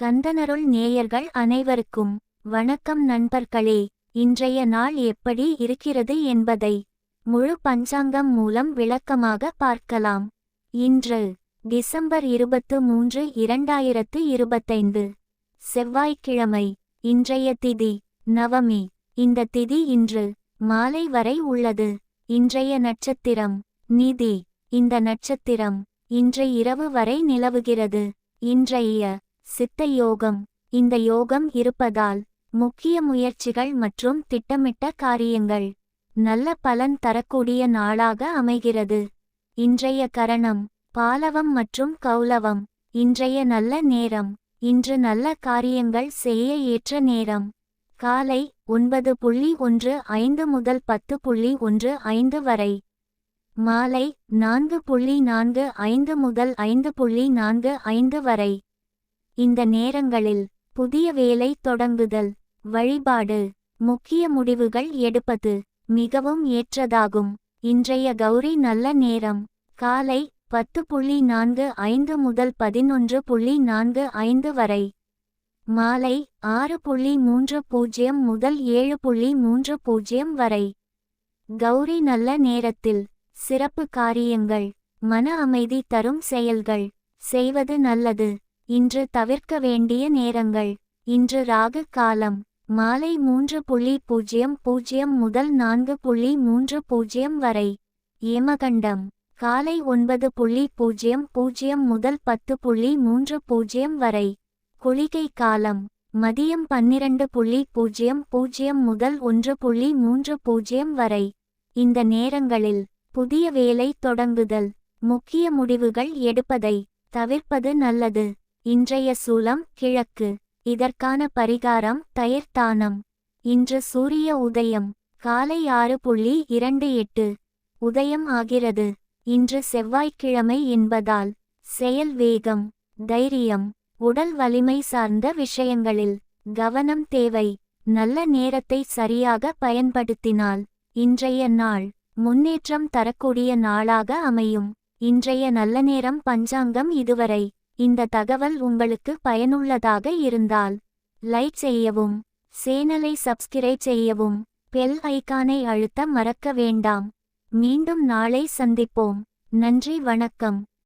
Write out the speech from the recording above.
கந்தனருள் நேயர்கள் அனைவருக்கும் வணக்கம் நண்பர்களே. இன்றைய நாள் எப்படி இருக்கிறது என்பதை முழு பஞ்சாங்கம் மூலம் விளக்கமாக பார்க்கலாம். இன்று டிசம்பர் இருபத்து மூன்று இரண்டாயிரத்து இருபத்தைந்து. செவ்வாய்க்கிழமை இன்றைய திதி நவமி. இந்த திதி இன்று மாலை வரை உள்ளது. இன்றைய நட்சத்திரம் நிதி. இந்த நட்சத்திரம் இன்று இரவு வரை நிலவுகிறது. இன்றைய சித்த யோகம். இந்த யோகம் இருப்பதால் முக்கிய முயற்சிகள் மற்றும் திட்டமிட்ட காரியங்கள் நல்ல பலன் தரக்கூடிய நாளாக அமைகிறது. இன்றைய கரணம் பாலவம் மற்றும் கௌலவம். இன்றைய நல்ல நேரம் இன்று நல்ல காரியங்கள் செய்ய ஏற்ற நேரம். காலை ஒன்பது புள்ளி ஒன்று ஐந்து முதல் பத்து புள்ளி ஒன்று ஐந்து வரை. மாலை நான்கு புள்ளி நான்கு ஐந்து முதல் ஐந்து புள்ளி நான்கு ஐந்து வரை. இந்த நேரங்களில் புதிய வேலை தொடங்குதல் வழிபாடு முக்கிய முடிவுகள் எடுப்பது மிகவும் ஏற்றதாகும். இன்றைய கௌரி நல்ல நேரம். காலை பத்து புள்ளி நான்கு ஐந்து முதல் பதினொன்று புள்ளி நான்கு ஐந்து வரை. மாலை ஆறு புள்ளி மூன்று பூஜ்ஜியம் முதல் ஏழு புள்ளி மூன்று பூஜ்ஜியம் வரை. கௌரி நல்ல நேரத்தில் சிறப்பு காரியங்கள் மன அமைதி தரும் செயல்கள் செய்வது நல்லது. இன்று தவிர்க்க வேண்டிய நேரங்கள். இன்று ராகு காலம். மாலை மூன்று புள்ளி பூஜ்ஜியம் பூஜ்ஜியம் முதல் நான்கு புள்ளி மூன்று பூஜ்ஜியம் வரை. ஏமகண்டம் காலை ஒன்பது புள்ளி பூஜ்ஜியம் பூஜ்ஜியம் முதல் பத்து புள்ளி மூன்று பூஜ்ஜியம் வரை. குளிகை காலம். மதியம் பன்னிரண்டு புள்ளி பூஜ்ஜியம் பூஜ்ஜியம் முதல் ஒன்று புள்ளி மூன்று பூஜ்ஜியம் வரை. இந்த நேரங்களில் புதிய வேலை தொடங்குதல். முக்கிய முடிவுகள் எடுப்பதை தவிர்ப்பது நல்லது. இன்றைய சூலம் கிழக்கு. இதற்கான பரிகாரம் தயிர்த்தானம் இன்று சூரிய உதயம். காலை ஆறு புள்ளி இரண்டு எட்டு. உதயம் ஆகிறது. இன்று செவ்வாய்க்கிழமை என்பதால் செயல் வேகம் தைரியம் உடல் வலிமை சார்ந்த விஷயங்களில் கவனம் தேவை. நல்ல நேரத்தை சரியாக பயன்படுத்தினால் இன்றைய நாள் முன்னேற்றம் தரக்கூடிய நாளாக அமையும். இன்றைய நல்ல நேரம் பஞ்சாங்கம் இதுவரை. இந்த தகவல் உங்களுக்கு பயனுள்ளதாக இருந்தால் லைக் செய்யவும் சேனலை சப்ஸ்கிரைப் செய்யவும் பெல் ஐகானை அழுத்த மறக்க வேண்டாம். மீண்டும் நாளை சந்திப்போம். நன்றி வணக்கம்.